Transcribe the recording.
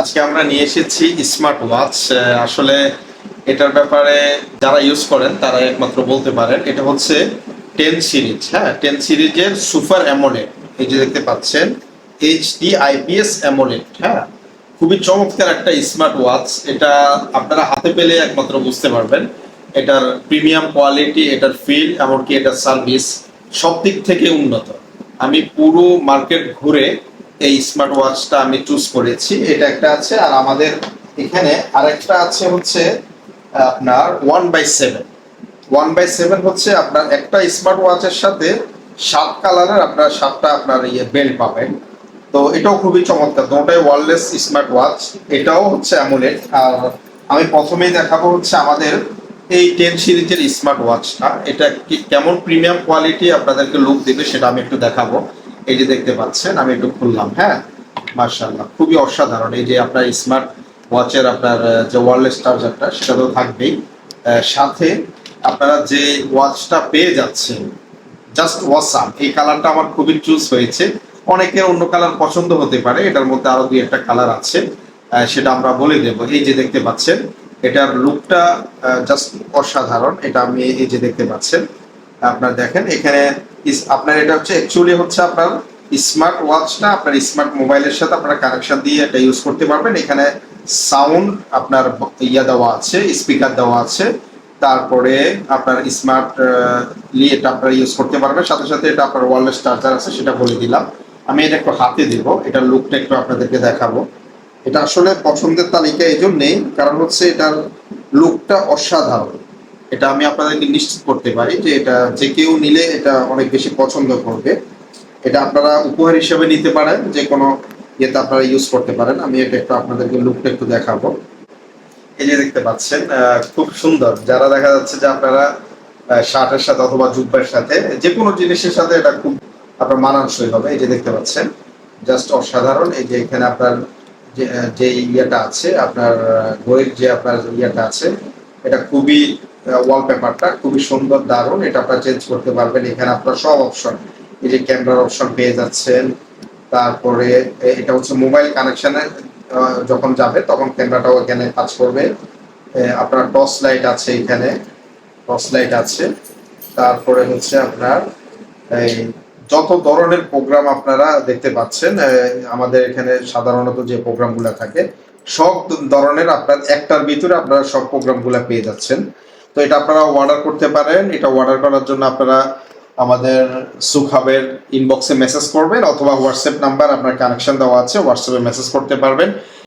আজকে আমরা নিয়ে এসেছি স্মার্ট ওয়াচ আসলে এটার ব্যাপারে যারা ইউজ করেন, তারা একমাত্র বলতে পারেন, এটা হচ্ছে টেন সিরিজ হ্যাঁ? টেন সিরিজের সুপার অ্যামোলেড এই যে দেখতে পাচ্ছেন এইচডি আইপিএস অ্যামোলেড হ্যাঁ? খুবই চমৎকার একটা স্মার্ট ওয়াচ এটা আপনারা হাতে পেলে একমাত্র বুঝতে পারবেন। এটার প্রিমিয়াম কোয়ালিটি এটার ফিল এমনকি এটার সার্ভিস সব দিক থেকে উন্নত। আমি পুরো মার্কেট ঘুরে এই স্মার্ট ওয়াচটা আমি চুজ করেছি। এটা একটা আছে আর আমাদের এখানে আরেকটা আছে হচ্ছে আপনার one by seven one by seven হচ্ছে আপনার একটা স্মার্ট ওয়াচের সাথে সাত কালারের আপনার সাতটা আপনার ইয়ে বেল্ট পাবেন। তো এটাও খুবই চমৎকার। দুটাই ওয়ারলেস স্মার্ট ওয়াচ এটাও হচ্ছে অ্যামুলেট আর আমি প্রথমেই দেখাবো হচ্ছে আমাদের এই টেন সিরিজের স্মার্ট ওয়াচটা এটা কেমন প্রিমিয়াম কোয়ালিটি আপনাদেরকে লুক দেবে সেটা আমি একটু দেখাবো। এই যে দেখতে পাচ্ছেন, আমি একটু খুললাম হ্যাঁ? মার্শাল্লাহ খুবই অসাধারণ। এই যে আপনার স্মার্ট ওয়াচের আপনার যে ওয়ারলেস চার্জারটা সেটা তো থাকবেই। সাথে আপনারা যে ওয়াচটা পেয়ে যাচ্ছেন জাস্ট ওয়াসাম এই কালারটা আমার খুবই চুজ হয়েছে। অনেকের অন্য কালার পছন্দ হতে পারে, এটার মধ্যে আরও দুই একটা কালার আছে সেটা আমরা বলে দেবো। এই যে দেখতে পাচ্ছেন, এটার লুকটা জাস্ট অসাধারণ। এটা আমি এই যে দেখতে পাচ্ছেন, আপনার দেখেন, এখানে আপনার এটা হচ্ছে অ্যাকচুয়ালি হচ্ছে আপনার স্মার্ট ওয়াচটা আপনার স্মার্ট মোবাইলের সাথে আপনারা কানেকশন দিয়ে এটা ইউজ করতে পারবেন। এখানে সাউন্ড আপনার ইয়া দেওয়া আছে স্পিকার দেওয়া আছে। তারপরে আপনার স্মার্ট এটা আপনারা ইউজ করতে পারবেন। সাথে সাথে এটা আপনার ওয়ারলেস চার্জার আছে, সেটা বলে দিলাম। আমি এটা একটু হাতে দেবো, এটার লুকটা একটু আপনাদেরকে দেখাবো। এটা আসলে পছন্দের তালিকা এই জন্যেই কারণ হচ্ছে এটার লুকটা অসাধারণ। এটা আমি আপনাদেরকে নিশ্চিত করতে পারি যে এটা যে কেউ নিলে এটা অনেক বেশি পছন্দ করবে। এটা আপনারা উপহার হিসেবে নিতে পারেন, যে কোনো ইয়েতে আপনারা ইউজ করতে পারেন। আমি এটা একটু আপনাদেরকে লুকটা একটু দেখাবো। এই যে দেখতে পাচ্ছেন খুব সুন্দর। যারা দেখা যাচ্ছে যে আপনারা শার্টের সাথে অথবা জুব্বার সাথে যে কোনো জিনিসের সাথে এটা খুব আপনার মানানসই হবে। এই যে দেখতে পাচ্ছেন জাস্ট অসাধারণ। এই যে এখানে আপনার যে ইয়েটা আছে, আপনার বইয়ের যে আপনার ইয়েটা আছে, এটা খুবই ওয়ালপেপারটা খুবই সুন্দর, দারুণ। এটা আপনারা চেঞ্জ করতে পারবেন। এখানে আপনার সব অপশন এই যে ক্যামেরার অপশন পেয়ে যাচ্ছেন। তারপরে এটা হচ্ছে মোবাইল কানেকশানে যখন যাবে, তখন ক্যামেরাটাও এখানে কাজ করবে। আপনার টর্চ লাইট আছে এখানে। টর্চ লাইট আছে। তারপরে হচ্ছে আপনার, এই, যত ধরনের প্রোগ্রাম আপনারা দেখতে পাচ্ছেন আমাদের এখানে সাধারণত যে প্রোগ্রামগুলো থাকে, সব ধরনের আপনার একটার ভিতরে আপনারা সব প্রোগ্রামগুলো পেয়ে যাচ্ছেন। তো এটা আপনারা অর্ডার করতে পারেন। এটা অর্ডার করার জন্য আপনারা আমাদের সুখাবের ইনবক্সে মেসেজ করবেন, অথবা হোয়াটসঅ্যাপ নাম্বার আপনার কানেকশন দেওয়া আছে হোয়াটসঅ্যাপে মেসেজ করতে পারবেন।